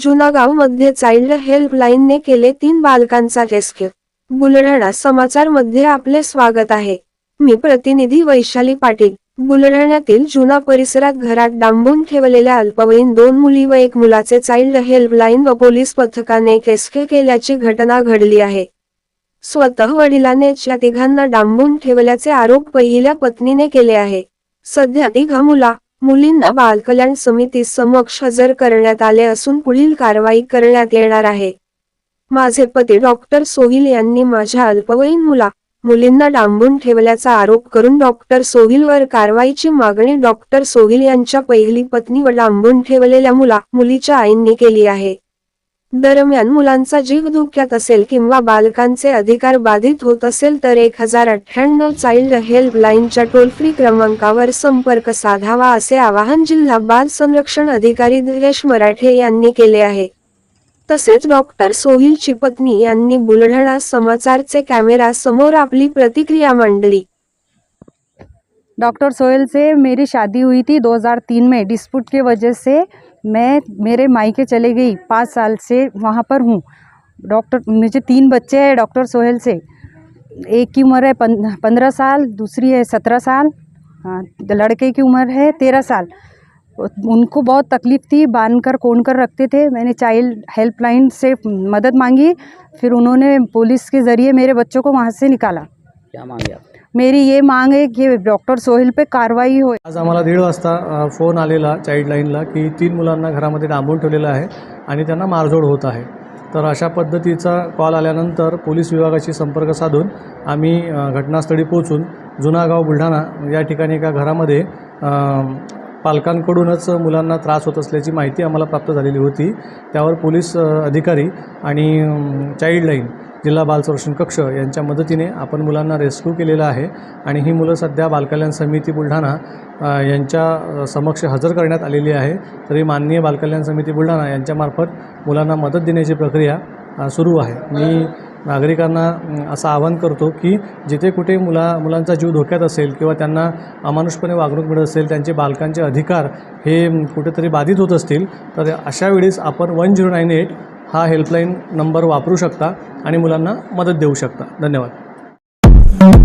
जुनागावमध्ये child हेल्पलाईनने केले तीन बालकांचा रेस्क्यू. बुलढाणा समाचारमध्ये आपले स्वागत आहे. मी प्रतिनिधी वैशाली पाटील. बुलढाण्यातील जुना परिसरात घरात डांबून ठेवलेल्या अल्पवयीन दोन मुली व एक मुलाचे चाइल्ड हेल्पलाईन व पोलीस पथकाने रेस्क्यू केल्याची घटना घडली आहे. स्वतः वडिलाने या तिघांना डांबून ठेवल्याचे आरोप पहिल्या पत्नीने केले आहे. सध्या तिघा मुला मुलींना बालकल्याण समिती समक्ष हजर करण्यात आले असून पुढील कारवाई करण्यात येणार आहे. माझे पती डॉक्टर सोहिल यांनी माझ्या अल्पवयीन मुला मुलींना डांबून ठेवल्याचा आरोप करून डॉक्टर सोहिलवर कारवाईची मागणी डॉक्टर सोहिल यांच्या पहिली पत्नी व डांबून ठेवलेल्या मुला मुलीच्या आईंनी केली आहे. दरम्यान मुलांचा जीव धोक्यात असेल किंवा बालकांचे अधिकार बाधित होत असेल तर एक हजार अठ्ठ्याण्णव चाइल्ड हेल्पलाईनच्या टोल फ्री क्रमांकावर संपर्क साधावा असे आवाहन जिल्हा बाल संरक्षण अधिकारी धीरेश मराठे यांनी केले आहे. तसेच डॉक्टर सोहिलची पत्नी यांनी बुलढाणा समाचारचे कॅमेरा समोर आपली प्रतिक्रिया मांडली. डॉक्टर सोहेल से मेरी शादी हुई थी 2003 में। डिस्प्यूट के वजह से मैं मेरे मायके चले गई। पाँच साल से वहाँ पर हूँ। डॉक्टर मुझे तीन बच्चे हैं डॉक्टर सोहेल से। एक की उम्र है पंद्रह साल दूसरी है सत्रह साल। हाँ, लड़के की उम्र है तेरह साल। उनको बहुत तकलीफ़ थी बाँध कर कोन कर रखते थे। मैंने चाइल्ड हेल्पलाइन से मदद मांगी फिर उन्होंने पुलिस के ज़रिए मेरे बच्चों को वहाँ से निकाला। क्या मांगे आप? मेरी ये मांग है की डॉक्टर सोहेल पे कारवाई होय आज आम्हाला दीड वाजता फोन आलेला चाइल्डलाईनला की तीन मुलांना घरामध्ये डांबून ठेवलेलं आहे आणि त्यांना मारझोड होत आहे. तर अशा पद्धतीचा कॉल आल्यानंतर पोलीस विभागाशी संपर्क साधून आम्ही घटनास्थळी पोहोचून जुनागाव बुलढाणा या ठिकाणी एका घरामध्ये पालकांकडूनच मुलांना त्रास होत असल्याची माहिती आम्हाला प्राप्त झालेली होती. त्यावर पोलीस अधिकारी आणि अम, चाइल्डलाईन जिल्हा बाल संरक्षण कक्ष यांच्या मदतीने आपण मुलांना रेस्क्यू केलेला आहे आणि ही मुलं सध्या बालकल्याण समिती बुलढाणा यांच्या समक्ष हजर करण्यात आलेली आहे. तरी माननीय बालकल्याण समिती बुलढाणा यांच्यामार्फत मुलांना मदत देण्याची प्रक्रिया सुरू आहे. मी नागरिकांना असं आवाहन करतो की जिथे कुठे मुला मुलांचा जीव धोक्यात असेल किंवा त्यांना अमानुषपणे वागणूक मिळत असेल त्यांचे बालकांचे अधिकार हे कुठेतरी बाधित होत असतील तर अशा वेळेस आपण वन झिरो नाईन एट हा हेल्पलाईन नंबर वापरू शकता आणि मुलांना मदत देऊ शकता. धन्यवाद.